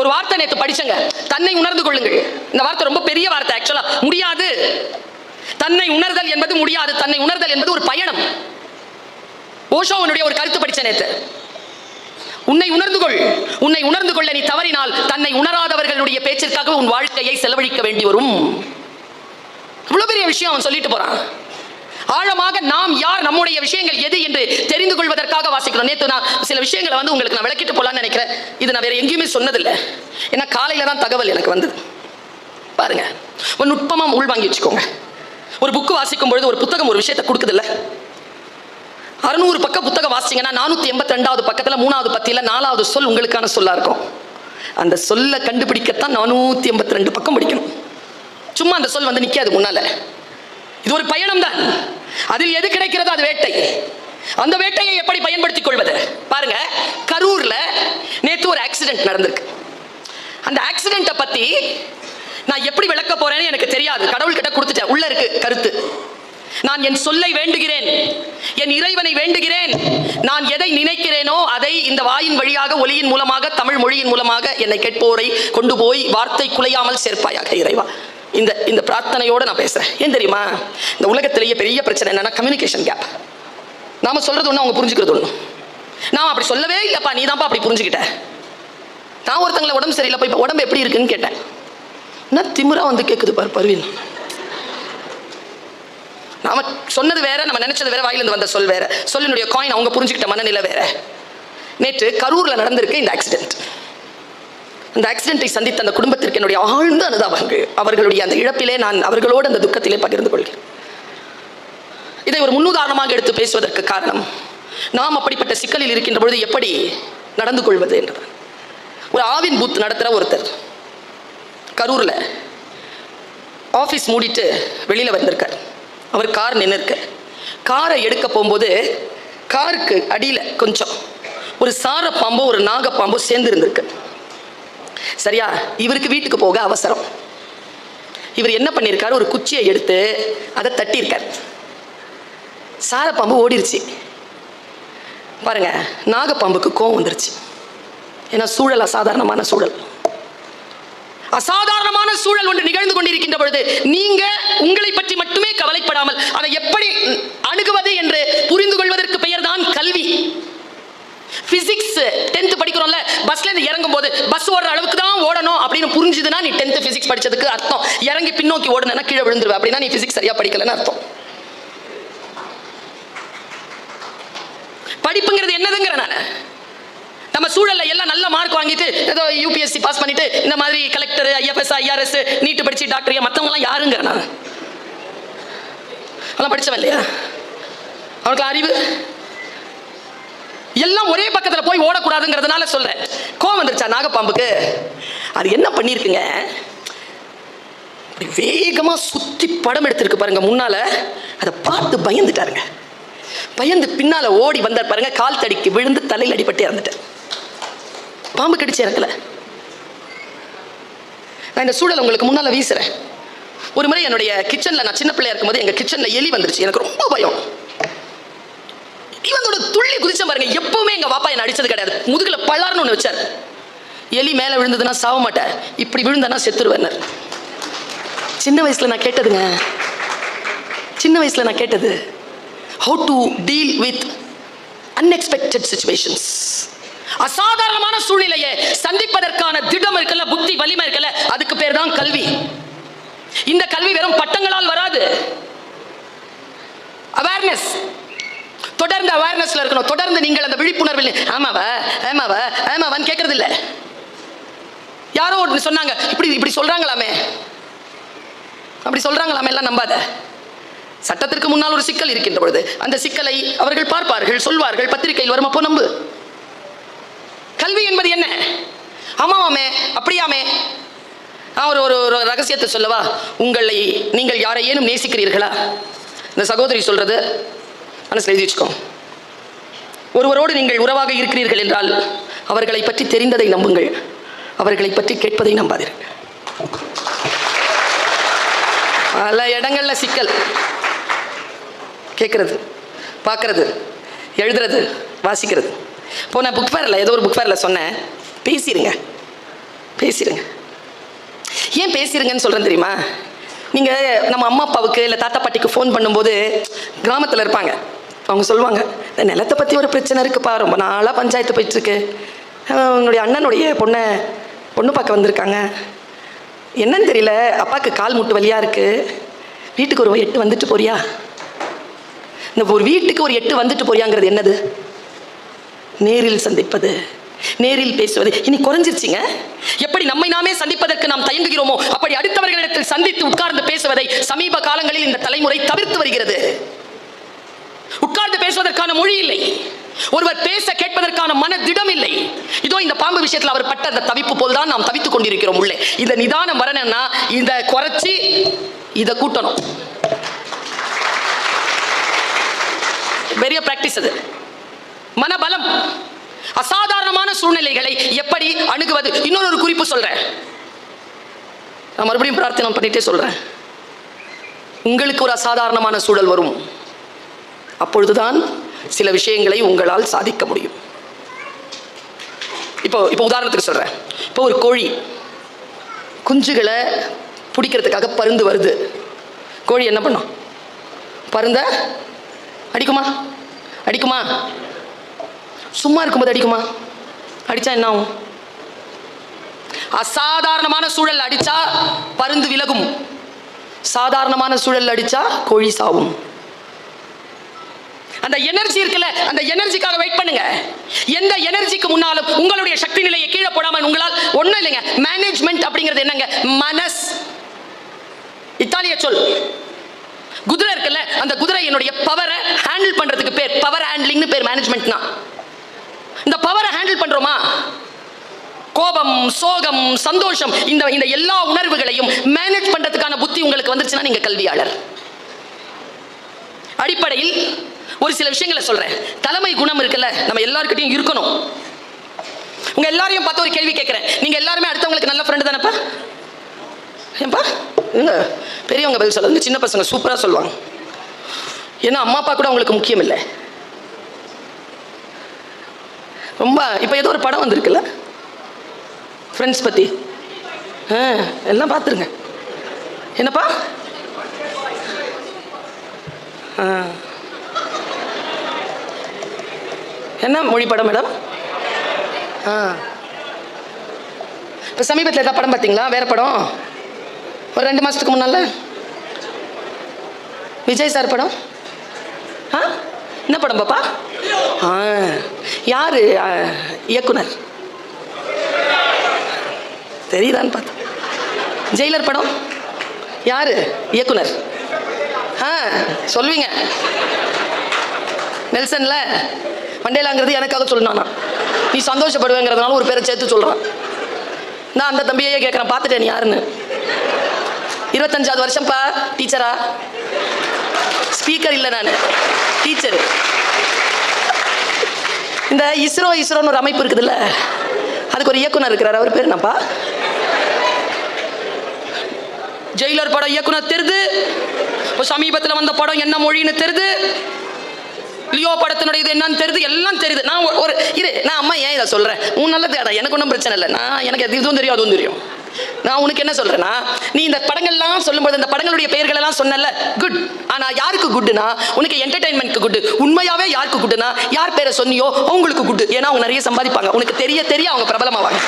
ஒரு வார்த்தை நேற்று படிச்சங்க. தன்னை உணர்ந்து கொள்ளுங்கள். இந்த வார்த்தை ரொம்ப பெரிய வார்த்தை ஆக்சுவலா முடியாது. தன்னை உணர்தல் என்பது முடியாது. தன்னை உணர்தல் என்பது ஒரு பயணம். ஓஷோவனுடைய ஒரு கருத்து படிச்ச நேற்று உன்னை உணர்ந்து கொள். உன்னை உணர்ந்து கொள்ள நீ தவறினால் தன்னை உணராதவர்களுடைய பேச்சிற்காக உன் வாழ்க்கையை செலவழிக்க வேண்டி வரும். இவ்வளவு பெரிய விஷயம் அவன் சொல்லிட்டு போறான். ஆழமாக நாம் யார் நம்முடைய விஷயங்கள் எது என்று தெரிந்து கொள்வதற்காக வாசிக்கிறோம். நேத்து நான் சில விஷயங்களை வந்து உங்களுக்கு நான் விளக்கிட்டு போலான்னு நினைக்கிறேன். இது நான் வேற எங்கேயுமே சொன்னதில்லை. ஏன்னா காலையில தான் தகவல் எனக்கு வந்தது. பாருங்க. ஒரு நுட்பமா உள்வாங்கி வச்சுக்கோங்க. ஒரு புக்கு வாசிக்கும் பொழுது ஒரு புத்தகம் ஒரு விஷயத்தை கொடுக்குதுல்ல. அறுநூறு பக்க புத்தகம் வாசிங்கன்னா நானூற்றி எண்பத்தி ரெண்டாவது பக்கத்தில் மூணாவது பத்தியில் நாலாவது சொல் உங்களுக்கான சொல்லா இருக்கும். அந்த சொல்லை கண்டுபிடிக்கத்தான் நானூற்றி எண்பத்தி ரெண்டு பக்கம் படிக்கணும். சும்மா அந்த சொல் வந்து நிற்காது முன்னால. இது ஒரு பயணம் தான் அதில் எது கிடைக்கிறதோ அது வேட்டை. அந்த வேட்டையை எப்படி பயன்படுத்திக் கொள்வது? பாருங்க கரூர்ல நேத்து ஒரு ஆக்சிடென்ட் நடந்திருக்கு. அந்த ஆக்சிடென்ட்டை பத்தி நான் எப்படி விளக்க போறேன்னு எனக்கு தெரியாது. கடவுள்கிட்ட கொடுத்துட்டேன். உள்ள இருக்கு கருத்து. நான் என் சொல்லை வேண்டுகிறேன். என் இறைவனை வேண்டுகிறேன். நான் எதை நினைக்கிறேனோ அதை இந்த வாயின் வழியாக ஒளியின் மூலமாக தமிழ் மொழியின் மூலமாக என்னை கேட்போரை கொண்டு போய் வார்த்தை குலையாமல் சேர்ப்பாயாக இறைவா. இந்த இந்த பிரார்த்தனையோட நான் பேசுறேன். ஏன் தெரியுமா? இந்த உலகத்திலேயே பெரிய பிரச்சனை என்னென்னா கம்யூனிகேஷன் கேப் நாம சொல்றது ஒண்ணு அவங்க புரிஞ்சுக்கிறது ஒன்று நான் அப்படி சொல்லவே இல்லைப்பா நீ தான்ப்பா அப்படி புரிஞ்சுக்கிட்ட. நான் ஒருத்தங்களை உடம்பு சரியில்லைப்பா இப்போ உடம்பு எப்படி இருக்குன்னு கேட்டேன். என்ன திமுறா வந்து கேட்குது பாரு பருவின். நாம சொன்னது வேற நம்ம நினைச்சது வேற வாயிலிருந்து வந்த சொல் வேற. சொல்லினுடைய காயின் அவங்க புரிஞ்சுக்கிட்ட மனநிலை வேற. நேற்று கரூர்ல நடந்திருக்கு இந்த ஆக்சிடென்ட் அந்த ஆக்சிடென்ட்டை சந்தித்த அந்த குடும்பத்திற்கு என்னுடைய ஆழ்ந்த அனுதாபங்கள் அவர்களுடைய அந்த இழப்பிலே நான் அவர்களோடு அந்த துக்கத்திலே பகிர்ந்து கொள்கிறேன். இதை ஒரு முன்னுதாரணமாக எடுத்து பேசுவதற்கு காரணம் நாம் அப்படிப்பட்ட சிக்கலில் இருக்கின்ற பொழுது எப்படி நடந்து கொள்வது என்று ஒரு ஆவின் பூத் நடத்துகிற ஒருத்தர் கரூரில் ஆஃபீஸ் மூடிட்டு வெளியில் வந்திருக்கார். அவர் கார் நின்றுருக்கு காரை எடுக்க போகும்போது காருக்கு அடியில் கொஞ்சம் ஒரு சார பாம்போ ஒரு நாகப்பாம்போ சேர்ந்து இருந்திருக்கு சரியா? இவருக்கு வீட்டுக்கு போக அவசரம். இவர் என்ன பண்ணியிருக்காரு ஒரு குச்சியை எடுத்து அதை தட்டியிருக்கார். சாரப்பாம்பு ஓடிருச்சு. பாருங்க நாகப்பாம்புக்கு கோவம் வந்துருச்சு. ஏன்னா சூழல் அசாதாரணமான சூழல். அசாதாரணமான சூழல் ஒன்று நிகழ்ந்து கொண்டிருக்கின்ற பொழுது நீங்க உங்களை பற்றி மட்டுமே கவலைப்படாமல் அதை எப்படி அணுகுவது என்று புரிந்து கொள்வதற்கு பெயர்தான் கல்வி. பிசிக்ஸ் டென்த் படிக்கிறோம்ல பஸ்ல இருந்து இறங்கும் போது பஸ் ஓடுற அளவுக்கு தான் ஓடணும் அப்படின்னு புரிஞ்சுதுன்னா நீ டென்த் பிசிக்ஸ் படிச்சதுக்கு அர்த்தம். இறங்கி பின்னோக்கி ஓடுனா கீழே விழுந்துருவ. அப்படின்னா நீ பிசிக்ஸ் சரியா படிக்கலன்னு அர்த்தம். படிப்புங்கிறது என்னதுங்கிற நான்? நம்ம சூழல்ல எல்லாம் நல்ல மார்க் வாங்கிட்டு ஏதோ யூபிஎஸ்சி பாஸ் பண்ணிட்டு இந்த மாதிரி கலெக்டர் ஐஎஃப்எஸ் ஐஆர்எஸ் நீட்டு படிச்சு டாக்டர் மற்றவங்க எல்லாம் யாருங்கிற நான்? அதெல்லாம் படிச்சவன் இல்லையா? அவனுக்கு அறிவு? எல்லாம் ஒரே பக்கத்துல போய் ஓடக்கூடாதுங்கிறதுனால சொல்றேன். கோவம் வந்துருச்சா நாகப்பாம்புக்கு? அது என்ன பண்ணிருக்குங்க? அப்படி வேகமா சுத்தி படம் எடுத்திருக்கு பாருங்க முன்னால. அதை பார்த்து பயந்துட்டாருங்க. பயந்து பின்னால ஓடி வந்தார் பாருங்க கால் தடிக்கு விழுந்து தலையில் அடிபட்டு இறந்துட்டார். பாம்பு கடிச்சு இறக்கல. நான் இந்த சூழல் உங்களுக்கு முன்னால வீசுறேன். ஒரு முறை என்னுடைய கிச்சன்ல நான் சின்ன பிள்ளையா இருக்கும்போது எங்க கிச்சன்ல எலி வந்துருச்சு. எனக்கு ரொம்ப பயம். இவனோட துள்ளி குதிச்ச பாருங்க எப்பவுமே எங்க பாப்பா என்ன அடிச்சது கிடையாது. முதுகுல பலார்னு ஒன்று வச்சார். எலி மேல விழுந்ததுன்னா சாவ மாட்டேன். இப்படி விழுந்தனா செத்துருவேனர் சின்ன வயசுல நான் கேட்டதுங்க. சின்ன வயசுல நான் கேட்டது how to deal with unexpected situations அசாதாரணமான சூழ்நிலையை சந்திப்பதற்கான திடம் இருக்கல புத்தி வலிமை இருக்கல அதுக்கு பேர் தான் கல்வி. இந்த கல்வி வெறும் பட்டங்களால் வராது. அவேர்னஸ் தொடர்ந்து அவேர்னஸ்ல இருக்கணும். தொடர்ந்து நீங்கள் அந்த விழிப்புணர்வில் ஆமாவா? ஆமாவா? ஆமாவான்னு கேட்கறது இல்ல யாரோ ஒன்று சொன்னாங்க இப்படி இப்படி சொல்றாங்களாமே. அப்படி சொல்றாங்களாமே எல்லாம் நம்பாத. சட்டத்திற்கு முன்னால் ஒரு சிக்கல் இருக்கின்ற பொழுது அந்த சிக்கலை அவர்கள் பார்ப்பார்கள் சொல்வார்கள் பத்திரிகையில் வரும். அப்போ நம்பு. கல்வி என்பது என்ன? ஆமாவாமே அப்படியாமே. நான் ஒரு ஒரு ஒரு ரகசியத்தை சொல்லவா? உங்களை நீங்கள் யாரையேனும் நேசிக்கிறீர்களா? இந்த சகோதரி சொல்றது மனசில் எழுதி வச்சுக்கோ. ஒருவரோடு நீங்கள் உறவாக இருக்கிறீர்கள் என்றால் அவர்களை பற்றி தெரிந்ததை நம்புங்கள். அவர்களை பற்றி கேட்பதை நம்பாதீர்கள். பல இடங்கள்ல சிக்கல். கேட்கறது பார்க்கறது எழுதுறது வாசிக்கிறது. இப்போ நான் புக் ஃபேரில் ஏதோ ஒரு புக் ஃபேரில் சொன்னேன். பேசிடுங்க பேசிடுங்க ஏன் பேசிடுங்கன்னு சொல்கிறேன் தெரியுமா? நீங்கள் நம்ம அம்மா அப்பாவுக்கு இல்லை தாத்தா பாட்டிக்கு ஃபோன் பண்ணும்போது கிராமத்தில் இருப்பாங்க. அவங்க சொல்லுவாங்க இந்த நிலத்தை பற்றி ஒரு பிரச்சனை இருக்குப்பா ரொம்ப நாளாக பஞ்சாயத்து போயிட்டுருக்கு. உன்னுடைய அண்ணனுடைய பொண்ணை பொண்ணு பார்க்க வந்திருக்காங்க. என்னன்னு தெரியல அப்பாவுக்கு கால் மூட்டு வழியாக இருக்குது வீட்டுக்கு ஒரு எட்டு வந்துட்டு போறியா? இந்த ஒரு வீட்டுக்கு ஒரு எட்டு வந்துட்டு போறியாங்கிறது என்னது? நேரில் சந்திப்பது நேரில் பேசுவது. இனி குறைஞ்சிருச்சுங்க. எப்படி நம்மை நாமே சந்திப்பதற்கு நாம் தயங்குகிறோமோ அப்படி அடுத்தவர்களிடத்தில் சந்தித்து உட்கார்ந்து பேசுவதை சமீப காலங்களில் இந்த தலைமுறை தவிர்த்து வருகிறது. பேசுவதற்கான மொழி இல்லை. ஒருவர் பேச கேட்பதற்கான மன திடம் இல்லை. இதோ இந்த பாம்பு விஷயத்தில் அவர் பட்ட அந்த தவிப்பு போல் தான் நாம் தவித்துக் கொண்டிருக்கிறோம் உள்ளே. இந்த நிதானம் வரணும்னா இந்த குறைச்சி இதை கூட்டணும். பெரிய பிராக்டிஸ் அது. மனபலம். அசாதாரணமான சூழ்நிலைகளை எப்படி அணுகுவது? இன்னொரு ஒரு குறிப்பு சொல்றேன். நான் மறுபடியும் பிரார்த்தனை பண்ணிட்டே சொல்றேன். உங்களுக்கு ஒரு அசாதாரணமான சூழல் வரும். அப்பொழுதுதான் சில விஷயங்களை உங்களால் சாதிக்க முடியும். இப்போ இப்போ உதாரணத்துக்கு சொல்றேன். இப்போ ஒரு கோழி குஞ்சுகளை பிடிக்கிறதுக்காக பருந்து வருது. கோழி என்ன பண்ணும்? பருந்த? அடிக்குமா? அடிக்குமா? சும்மா இருக்கும்போது அடிக்குமா? அடிச்சா என்ன ஆகும்? அசாதாரணமான சூழல் அடிச்சா பருந்து விலகும். சாதாரணமான சூழல் அடிச்சா கோழி சாவும். அந்த எனர்ஜி இருக்குல்ல அந்த எனர்ஜிக்காக வெயிட் பண்ணுங்க. எந்த எனர்ஜிக்கு முன்னாலும் உங்களுடைய சக்தி நிலையை கீழே போடாமல் உங்களால் ஒன்றும் இல்லைங்க மேனேஜ்மெண்ட் அப்படிங்கிறது என்னங்க? மனஸ் இத்தாலிய சொல். குதிரை இருக்குல்ல அந்த குதிரை என்னுடைய பவரை ஹேண்டில் பண்றதுக்கு பேர் பவர் ஹேண்ட்லிங்னு பேர் மேனேஜ்மெண்ட்னா இந்த பவரை ஹேண்டில் பண்றோமா? கோபம் சோகம் சந்தோஷம் இந்த இந்த எல்லா உணர்வுகளையும் மேனேஜ் பண்றதுக்கான புத்தி உங்களுக்கு வந்துருச்சுன்னா நீங்க கல்வியாளர். அடிப்படையில் ஒரு சில விஷயங்களை சொல்றேன். தலைமை குணம் இருக்குல்ல நம்ம எல்லாருக்கிட்டையும் இருக்கணும். உங்க எல்லாரையும் பார்த்து ஒரு கேள்வி கேட்குறேன். நீங்க எல்லாருமே அடுத்தவங்களுக்கு நல்ல ஃப்ரெண்டு தானப்பா? ஏன்பா? என்ன? பெரியவங்க பதில் சொல்லுங்க சின்ன பசங்க சூப்பரா சொல்லுவாங்க. ஏன்னா அம்மா அப்பா கூட உங்களுக்கு முக்கியம் இல்லை. ரொம்ப இப்போ ஏதோ ஒரு படம் வந்திருக்குல்ல? ஃப்ரெண்ட்ஸ் பற்றி ஆ எல்லாம் பார்த்துருங்க. என்னப்பா? ஆ. என்ன மொழி படம் மேடம்? ஆ. இப்போ சமீபத்தில் ஏதாவது படம் பார்த்தீங்களா? வேற படம்? ஒரு ரெண்டு மாதத்துக்கு முன்னால? விஜய் சார் படம்? ஆ? என்ன படம் பாப்பா? ஆ. யாரு? இயக்குனர். தெரியுதான்னு பார்த்தேன். ஜெயிலர் படம்? யாரு? இயக்குனர். ஆ சொல்லுவீங்க நெல்சன்ல மண்டேலாங்கிறது எனக்காக சொல்லணும் நீ சந்தோஷப்படுவேங்கிறதுனால ஒரு பேரை சேர்த்து சொல்கிறான் நான் அந்த தம்பியே கேட்குறேன் பார்த்துட்டேன் நீ யாருன்னு. இருபத்தஞ்சாவது வருஷம்ப்பா டீச்சரா? ஸ்பீக்கர் இல்லை நான். டீச்சர். இந்த இஸ்ரோ இஸ்ரோன்னு ஒரு அமைப்பு இருக்குதுல்ல அதுக்கு ஒரு இயக்குனர் இருக்கிறார். அவர் பேர் என்னப்பா? ஜெயிலர் படம் இயக்குனர் தெரிது. இப்போ சமீபத்தில் வந்த படம் என்ன மொழின்னு தெரிது. லியோ படத்தினுடைய இது என்னன்னு தெரியுது எல்லாம் தெரியுது. நான் ஒரு- இது நான் அம்மா ஏன் இதை சொல்கிறேன் உன் நல்லது எனக்கு ஒன்றும் பிரச்சனை இல்லை. நான் எனக்கு அது இதுவும் தெரியும் அதுவும் தெரியும். நான் உனக்கு என்ன சொல்றேன்னா நீ இந்த படங்கள்லாம் சொல்லும்போது இந்த படங்களுடைய பெயர்கள் எல்லாம் சொன்னல குட் ஆனா யாருக்கு குட்னா உனக்கு என்டர்டைன்மெண்ட்க்கு குட் உண்மையாவே யாருக்கு குட்னா யார் பேரை சொன்னியோ அவங்களுக்கு குட் ஏன்னா அவங்க நிறைய சம்பாதிப்பாங்க. உனக்கு தெரிய தெரிய அவங்க பிரபலமாவாங்க.